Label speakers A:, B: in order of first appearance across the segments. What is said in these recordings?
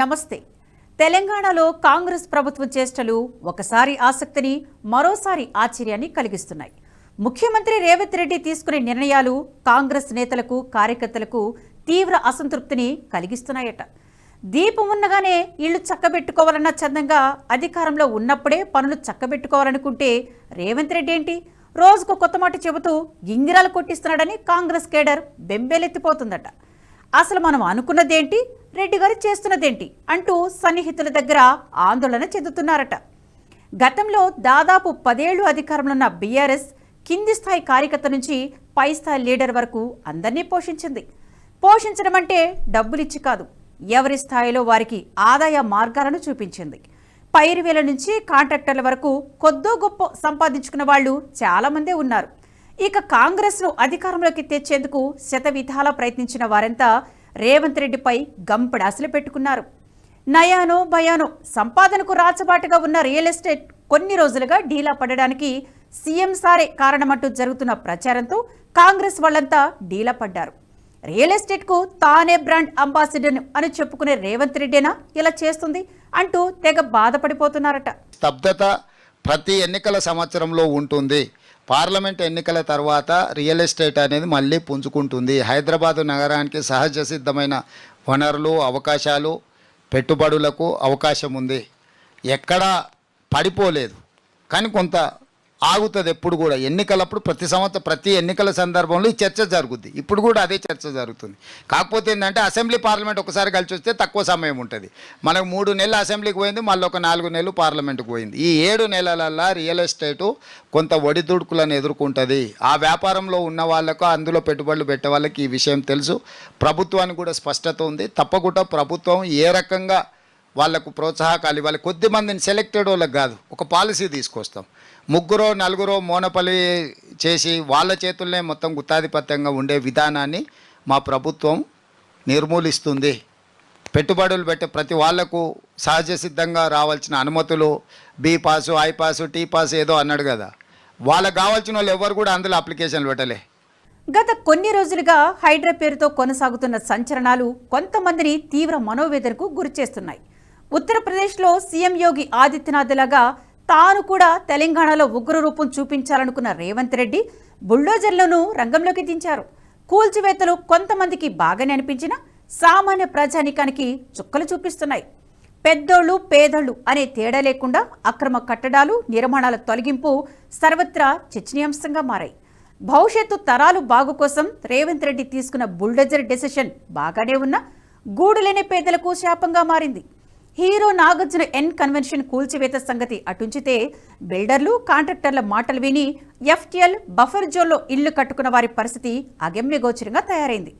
A: నమస్తే. తెలంగాణలో కాంగ్రెస్ ప్రభుత్వ చేష్టలు ఒకసారి ఆసక్తిని మరోసారి ఆశ్చర్యాన్ని కలిగిస్తున్నాయి. ముఖ్యమంత్రి రేవంత్ రెడ్డి తీసుకునే నిర్ణయాలు కాంగ్రెస్ నేతలకు కార్యకర్తలకు తీవ్ర అసంతృప్తిని కలిగిస్తున్నాయట. దీపం ఉన్నగానే ఇళ్ళు చక్కబెట్టుకోవాలన్న చందంగా అధికారంలో ఉన్నప్పుడే పనులు చక్కబెట్టుకోవాలనుకుంటే రేవంత్ రెడ్డి ఏంటి? రోజుకు కొత్త మాట చెబుతూ గింగిరాలు కొట్టిస్తున్నాడని కాంగ్రెస్ కేడర్ బెంబేలెత్తిపోతుందట. అసలు మనం అనుకున్నదేంటి? రెడ్డి గారు చేస్తున్నదేంటి? అంటూ సన్నిహితుల దగ్గర ఆందోళన చెందుతున్నారట. గతంలో దాదాపు పదేళ్ళు అధికారంలో ఉన్న బీఆర్ఎస్ కింది స్థాయి కార్యకర్త నుంచి పై స్థాయి లీడర్ వరకు అందరినీ పోషించింది. పోషించడం అంటే డబ్బులిచ్చి కాదు ఎవరి స్థాయిలో వారికి ఆదాయ మార్గాలను చూపించింది. పైరువేల నుంచి కాంట్రాక్టర్ల వరకు కొద్దో గొప్ప సంపాదించుకున్న వాళ్ళు చాలామందే ఉన్నారు. ఇక కాంగ్రెస్ను అధికారంలోకి తెచ్చేందుకు శతవిధాలా ప్రయత్నించిన వారంతా రేవంత్ రెడ్డిపై గంపడాసులు పెట్టుకున్నారు. నయానో భయానో సంపాదనకు రాచబాటుగా ఉన్న రియల్ ఎస్టేట్ కొన్ని రోజులుగా డీలా పడడానికి సీఎం సారే కారణమంటూ జరుగుతున్న ప్రచారంతో కాంగ్రెస్ వాళ్ళంతా డీలా పడ్డారు. రియల్ ఎస్టేట్కు తానే బ్రాండ్ అంబాసిడర్ అని చెప్పుకునే రేవంత్ రెడ్డేనా? ఇలా చేస్తుంది అంటూ తెగ బాధపడిపోతున్నారట.
B: స్తబ్దత ప్రతి ఎన్నికల సంవత్సరంలో ఉంటుంది. పార్లమెంట్ ఎన్నికల తర్వాత రియల్ ఎస్టేట్ అనేది మళ్ళీ పుంజుకుంటుంది. హైదరాబాదు నగరానికి సహజ సిద్ధమైన వనరులు అవకాశాలు పెట్టుబడులకు అవకాశం ఉంది. ఎక్కడా పడిపోలేదు. కానీ కొంత ఆగుతుంది ఎప్పుడు కూడా. ఎన్నికలప్పుడు ప్రతి సంవత్సరం ప్రతి ఎన్నికల సందర్భంలో ఈ చర్చ జరుగుద్ది. ఇప్పుడు కూడా అదే చర్చ జరుగుతుంది. కాకపోతే ఏంటంటే అసెంబ్లీ పార్లమెంట్ ఒకసారి కలిసి వస్తే తక్కువ సమయం ఉంటుంది. మనకు మూడు నెలలు అసెంబ్లీకి పోయింది మళ్ళీ ఒక నాలుగు నెలలు పార్లమెంట్కి పోయింది. ఈ ఏడు నెలలల్లా రియల్ ఎస్టేటు కొంత ఒడిదుడుకులను ఎదుర్కొంటుంది. ఆ వ్యాపారంలో ఉన్న వాళ్ళకు అందులో పెట్టుబడులు పెట్టే వాళ్ళకి ఈ విషయం తెలుసు. ప్రభుత్వానికి కూడా స్పష్టత ఉంది. తప్పకుండా ప్రభుత్వం ఏ రకంగా వాళ్ళకు ప్రోత్సాహకాలు ఇవ్వాలి. కొద్ది మందిని సెలెక్టెడ్ వాళ్ళకి కాదు ఒక పాలసీ తీసుకొస్తాం. ముగ్గురో నలుగురో మోనపల్లి చేసి వాళ్ళ చేతుల్నే మొత్తం గుత్తాధిపత్యంగా ఉండే విధానాన్ని మా ప్రభుత్వం నిర్మూలిస్తుంది. పెట్టుబడులు పెట్టే ప్రతి వాళ్ళకు సహజ సిద్ధంగా రావాల్సిన అనుమతులు B pass I pass T pass ఏదో అన్నాడు కదా. వాళ్ళకు కావాల్సిన వాళ్ళు ఎవరు కూడా అందులో అప్లికేషన్లు పెట్టలే.
A: గత కొన్ని రోజులుగా హైడ్రా పేరుతో కొనసాగుతున్న సంచలనాలు కొంతమందిని తీవ్ర మనోవేదనకు గురిచేస్తున్నాయి. ఉత్తరప్రదేశ్లో సీఎం యోగి ఆదిత్యనాథ్ లాగా తాను కూడా తెలంగాణలో ఉగ్ర రూపం చూపించాలనుకున్న రేవంత్ రెడ్డి బుల్డోజర్లను రంగంలోకి దించారు. కూల్చివేతలు కొంతమందికి బాగానే అనిపించినా సామాన్య ప్రజానికానికి చుక్కలు చూపిస్తున్నాయి. పెద్దోళ్ళు పేదోళ్ళు అనే తేడా లేకుండా అక్రమ కట్టడాలు నిర్మాణాల తొలగింపు సర్వత్రా చర్చనీయాంశంగా మారాయి. భవిష్యత్తు తరాలు బాగు కోసం రేవంత్ రెడ్డి తీసుకున్న బుల్డోజర్ డెసిషన్ బాగానే ఉన్నా గూడులేని పేదలకు శాపంగా మారింది. హీరో నాగార్జున ఎన్ కన్వెన్షన్ కూల్చివేత సంగతి అటుంచితే బిల్డర్లు కాంట్రాక్టర్ల మాటలు విని ఎఫ్టిఎల్ బఫర్ జోన్లో ఇళ్ళు కట్టుకున్న వారి పరిస్థితి అగమ్యగోచరంగా తయారైంది.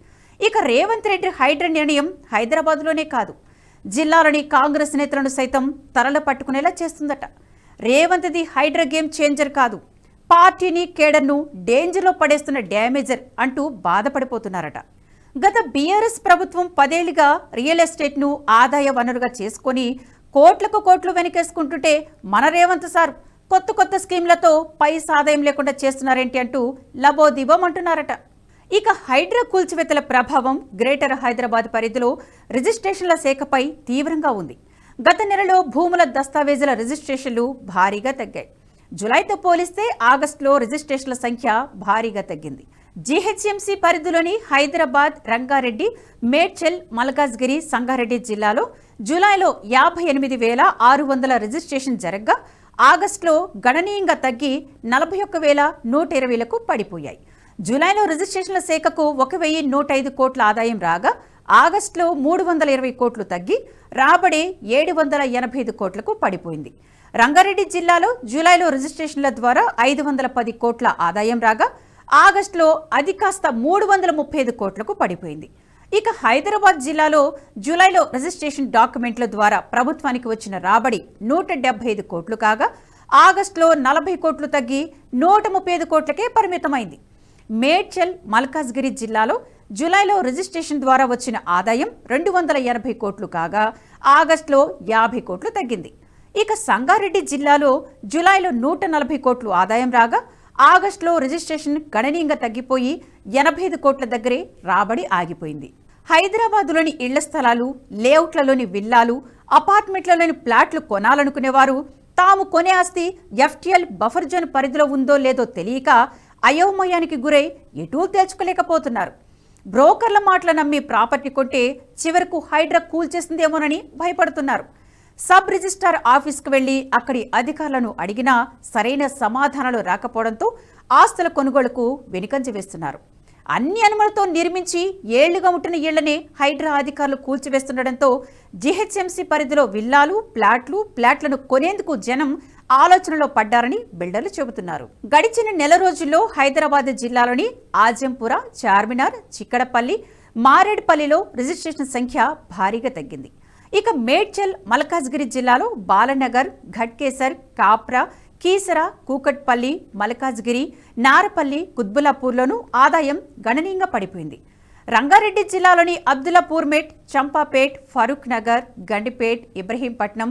A: ఇక రేవంత్ రెడ్డి హైడ్ర నిర్ణయం హైదరాబాద్లోనే కాదు. జిల్లాలోని కాంగ్రెస్ నేతలను సైతం తరల పట్టుకునేలా చేస్తుందట. రేవంత్ది హైడ్ర గేమ్ చేంజర్ కాదు. పార్టీని కేడర్ను డేంజర్లో పడేస్తున్న డ్యామేజర్ అంటూ బాధపడిపోతున్నారట. గత బీఆర్ఎస్ ప్రభుత్వం పదేళ్ళుగా రియల్ ఎస్టేట్ను ఆదాయ వనరుగా చేసుకొని కోట్లకు కోట్లు వెనకేసుకుంటుంటే మన రేవంత్ సార్ కొత్త కొత్త స్కీమ్లతో పై ఆదాయం లేకుండా చేస్తున్నారేంటి అంటూ లబోదిబం అంటున్నారట ఇక హైడ్రా కూల్చివేతల ప్రభావం గ్రేటర్ హైదరాబాద్ పరిధిలో రిజిస్ట్రేషన్ల శాఖపై తీవ్రంగా ఉంది. గత నెలలో భూముల దస్తావేజుల రిజిస్ట్రేషన్లు భారీగా తగ్గాయి. జులైతో పోలిస్తే ఆగస్టులో రిజిస్ట్రేషన్ల సంఖ్య భారీగా తగ్గింది. జీహెచ్ఎంసీ పరిధిలోని హైదరాబాద్ రంగారెడ్డి మేడ్చల్ మల్కాజ్గిరి సంగారెడ్డి జిల్లాలో జూలైలో యాభై ఎనిమిది వేల ఆరు వందల రిజిస్ట్రేషన్ జరగ్గా ఆగస్టులో గణనీయంగా తగ్గి నలభై ఒక్క వేల నూట ఇరవైలకు పడిపోయాయి. జూలైలో రిజిస్ట్రేషన్ల శాఖకు ఒక వెయ్యి నూట ఐదు కోట్ల ఆదాయం రాగా ఆగస్టులో మూడు వందల ఇరవై కోట్లు తగ్గి రాబడి ఏడు వందల ఎనభై ఐదు కోట్లకు పడిపోయింది. రంగారెడ్డి జిల్లాలో జూలైలో రిజిస్ట్రేషన్ల ద్వారా ఐదు వందల పది కోట్ల ఆదాయం రాగా ఆగస్టులో అది కాస్త మూడు వందల ముప్పై ఐదు కోట్లకు పడిపోయింది. ఇక హైదరాబాద్ జిల్లాలో జూలైలో రిజిస్ట్రేషన్ డాక్యుమెంట్ల ద్వారా ప్రభుత్వానికి వచ్చిన రాబడి నూట డెబ్బై ఐదు కోట్లు కాగా ఆగస్టులో నలభై కోట్లు తగ్గి నూట ముప్పై ఐదు కోట్లకే పరిమితమైంది. మేడ్చల్ మల్కాజ్గిరి జిల్లాలో జూలైలో రిజిస్ట్రేషన్ ద్వారా వచ్చిన ఆదాయం రెండు వందల ఎనభై కోట్లు కాగా ఆగస్టులో యాభై కోట్లు తగ్గింది. ఇక సంగారెడ్డి జిల్లాలో జూలైలో నూట నలభై కోట్లు ఆదాయం రాగా ఆగస్టులో రిజిస్ట్రేషన్ గణనీయంగా తగ్గిపోయి ఎనభై ఐదు కోట్ల దగ్గరే రాబడి ఆగిపోయింది. హైదరాబాదులోని ఇళ్ళ స్థలాలు లేఅవుట్లలోని విల్లాలు అపార్ట్మెంట్లలోని ప్లాట్లు కొనాలనుకునేవారు తాము కొనే ఆస్తి ఎఫ్టీఎల్ బఫర్ జోన్ పరిధిలో ఉందో లేదో తెలియక అయోమయానికి గురై ఎటూ తేల్చుకోలేకపోతున్నారు. బ్రోకర్ల మాటలు నమ్మి ప్రాపర్టీ కొంటే చివరకు హైడ్రా కూల్చేసిందేమోనని భయపడుతున్నారు. సబ్ రిజిస్ట్రార్ ఆఫీస్కు వెళ్ళి అక్కడి అధికారులను అడిగినా సరైన సమాధానాలు రాకపోవడంతో ఆస్తుల కొనుగోలుకు వెనుకంజ వేస్తున్నారు. అన్ని అనుమతులతో నిర్మించి ఏళ్ళుగా ఉంటున్న ఇళ్ళనే హైడ్రా అధికారులు కూల్చివేస్తుండటంతో జీహెచ్ఎంసీ పరిధిలో విల్లాలు ప్లాట్లు ప్లాట్లను కొనేందుకు జనం ఆలోచనలో పడ్డారని బిల్డర్లు చెబుతున్నారు. గడిచిన నెల రోజుల్లో హైదరాబాద్ జిల్లాలోని ఆజంపుర చార్మినార్ చిక్కడపల్లి మారేడుపల్లిలో రిజిస్ట్రేషన్ సంఖ్య భారీగా తగ్గింది. ఇక మేడ్చల్ మల్కాజ్గిరి జిల్లాలో బాలనగర్ ఘట్కేసర్ కాప్రా కీసర కూకట్పల్లి మల్కాజ్గిరి నారపల్లి కుద్బులాపూర్లోనూ ఆదాయం గణనీయంగా పడిపోయింది. రంగారెడ్డి జిల్లాలోని అబ్దుల్లాపూర్ మేట్ చంపాపేట్ ఫరూక్ నగర్ గండిపేట్ ఇబ్రహీంపట్నం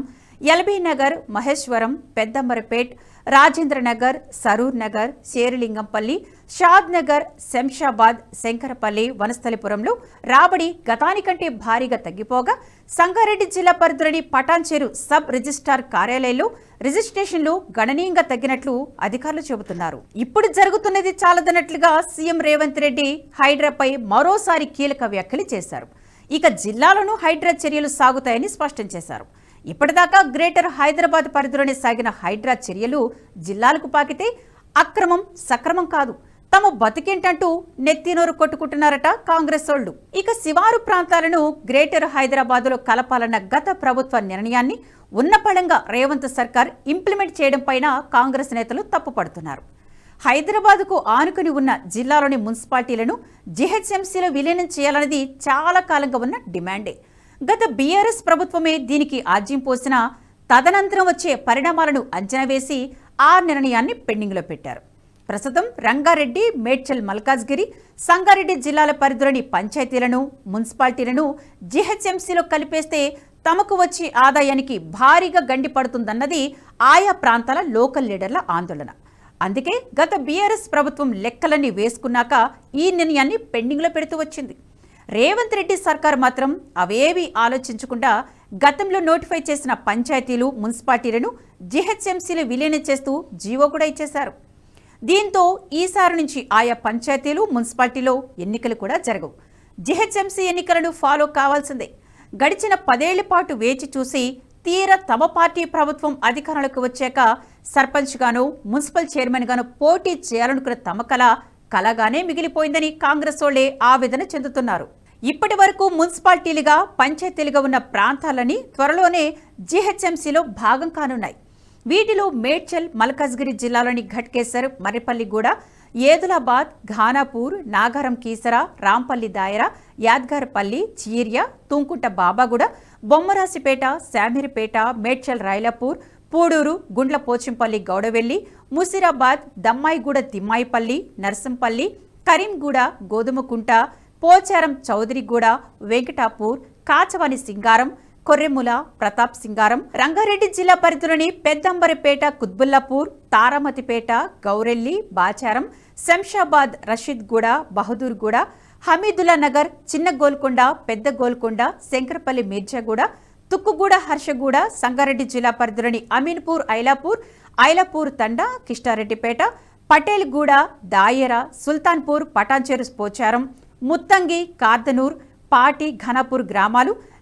A: ఎల్బీ నగర్ మహేశ్వరం పెద్దమరపేట్ రాజేంద్రనగర్ సరూర్ నగర్ శేరిలింగంపల్లి షాద్ నగర్ శంషాబాద్ శంకరపల్లి వనస్థలిపురంలో రాబడి గతానికంటే భారీగా తగ్గిపోగా సంగారెడ్డి జిల్లా పరిధిలోని పటాన్చేరు సబ్ రిజిస్ట్రార్ కార్యాలయంలో రిజిస్ట్రేషన్లు గణనీయంగా తగ్గినట్లు అధికారులు చెబుతున్నారు. ఇప్పుడు జరుగుతున్నది చాలదన్నట్లుగా సీఎం రేవంత్ రెడ్డి హైడ్రాపై మరోసారి కీలక వ్యాఖ్యలు చేశారు. ఇక జిల్లాలోనూ హైడ్రా చర్యలు సాగుతాయని స్పష్టం చేశారు. ఇప్పటిదాకా గ్రేటర్ హైదరాబాద్ పరిధిలోనే సాగిన హైడ్రా చర్యలు జిల్లాలకు పాకితే అక్రమం సక్రమం కాదు. తమ బతికేంటంటూ నెత్తినోరు కొట్టుకుంటున్నారట కాంగ్రెస్ వాళ్ళు. ఇక శివారు ప్రాంతాలను గ్రేటర్ హైదరాబాద్లో కలపాలన్న గత ప్రభుత్వ నిర్ణయాన్ని ఉన్నపళంగా రేవంత్ సర్కార్ ఇంప్లిమెంట్ చేయడం పైన కాంగ్రెస్ నేతలు తప్పుపడుతున్నారు. హైదరాబాద్కు ఆనుకుని ఉన్న జిల్లాలోని మున్సిపాలిటీలను జిహెచ్ఎంసీలో విలీనం చేయాలన్నది చాలా కాలంగా ఉన్న డిమాండే. గత బీఆర్ఎస్ ప్రభుత్వమే దీనికి ఆజ్యం పోసిన తదనంతరం వచ్చే పరిణామాలను అంచనా వేసి ఆ నిర్ణయాన్ని పెండింగ్లో పెట్టారు. ప్రస్తుతం రంగారెడ్డి మేడ్చల్ మల్కాజ్గిరి సంగారెడ్డి జిల్లాల పరిధిలోని పంచాయతీలను మున్సిపాలిటీలను జిహెచ్ఎంసీలో కలిపేస్తే తమకు వచ్చే ఆదాయానికి భారీగా గండి పడుతుందన్నది ఆయా ప్రాంతాల లోకల్ లీడర్ల ఆందోళన. అందుకే గత బీఆర్ఎస్ ప్రభుత్వం లెక్కలన్నీ వేసుకున్నాక ఈ నిర్ణయాన్ని పెండింగ్లో పెడుతూ వచ్చింది. రేవంత్ రెడ్డి సర్కార్ మాత్రం అవేవి ఆలోచించకుండా గతంలో నోటిఫై చేసిన పంచాయతీలు మున్సిపాలిటీలను జిహెచ్ఎంసీలు విలీనం చేస్తూ జీవో కూడా ఇచ్చేశారు. దీంతో ఈసారి నుంచి ఆయా పంచాయతీలు మున్సిపాలిటీలో ఎన్నికలు కూడా జరగవు. జిహెచ్ఎంసీ ఎన్నికలను ఫాలో కావాల్సిందే. గడిచిన పదేళ్ళ పాటు వేచి చూసి తీర తమ పార్టీ ప్రభుత్వం అధికారంలోకి వచ్చాక సర్పంచ్గాను మున్సిపల్ చైర్మన్గాను పోటీ చేయాలనుకున్న తమ కళ కలగానే మిగిలిపోయిందని కాంగ్రెస్ వాళ్ళే ఆవేదన చెందుతున్నారు. ఇప్పటి వరకు మున్సిపాలిటీలుగా పంచాయతీలుగా ఉన్న ప్రాంతాలని త్వరలోనే జీహెచ్ఎంసీలో భాగం కానున్నాయి. వీటిలో మేడ్చల్ మల్కజ్గిరి జిల్లాలోని ఘట్కేసర్ మర్రిపల్లిగూడ ఏదులాబాద్ ఘానాపూర్ నాగారం కీసర రాంపల్లి దాయర యాద్గారపల్లి చీర్య తుంకుంట బాబాగూడ బొమ్మరాసిపేట శామిరిపేట మేడ్చల్ రైలపూర్ పూడూరు గుండ్ల పోచింపల్లి గౌడవెల్లి ముసిరాబాద్ దమ్మాయిగూడ తిమ్మాయిపల్లి నర్సంపల్లి కరీంగూడ గోధుమకుంట పోచారం చౌదరిగూడ వెంకటాపూర్ కాచవాని సింగారం కొర్రెముల ప్రతాప్ సింగారం రంగారెడ్డి జిల్లా పరిధిలోని పెద్దంబరిపేట కుత్బుల్లాపూర్ తారామతిపేట గౌరెల్లి బాచారం శంషాబాద్ రషీద్గూడ బహదూర్గూడ హమీదుల్లా నగర్ చిన్న గోల్కొండ పెద్ద గోల్కొండ శంకరపల్లి మీర్జాగూడ తుక్కుగూడ హర్షగూడ సంగారెడ్డి జిల్లా పరిధిలోని అమీన్పూర్ ఐలాపూర్ ఐలాపూర్ తండా కిష్టారెడ్డిపేట పటేల్గూడ దాయర సుల్తాన్పూర్ పటాన్చేరు పోచారం ముత్తంగి కార్దనూర్ పాటి ఘనపూర్ గ్రామాలు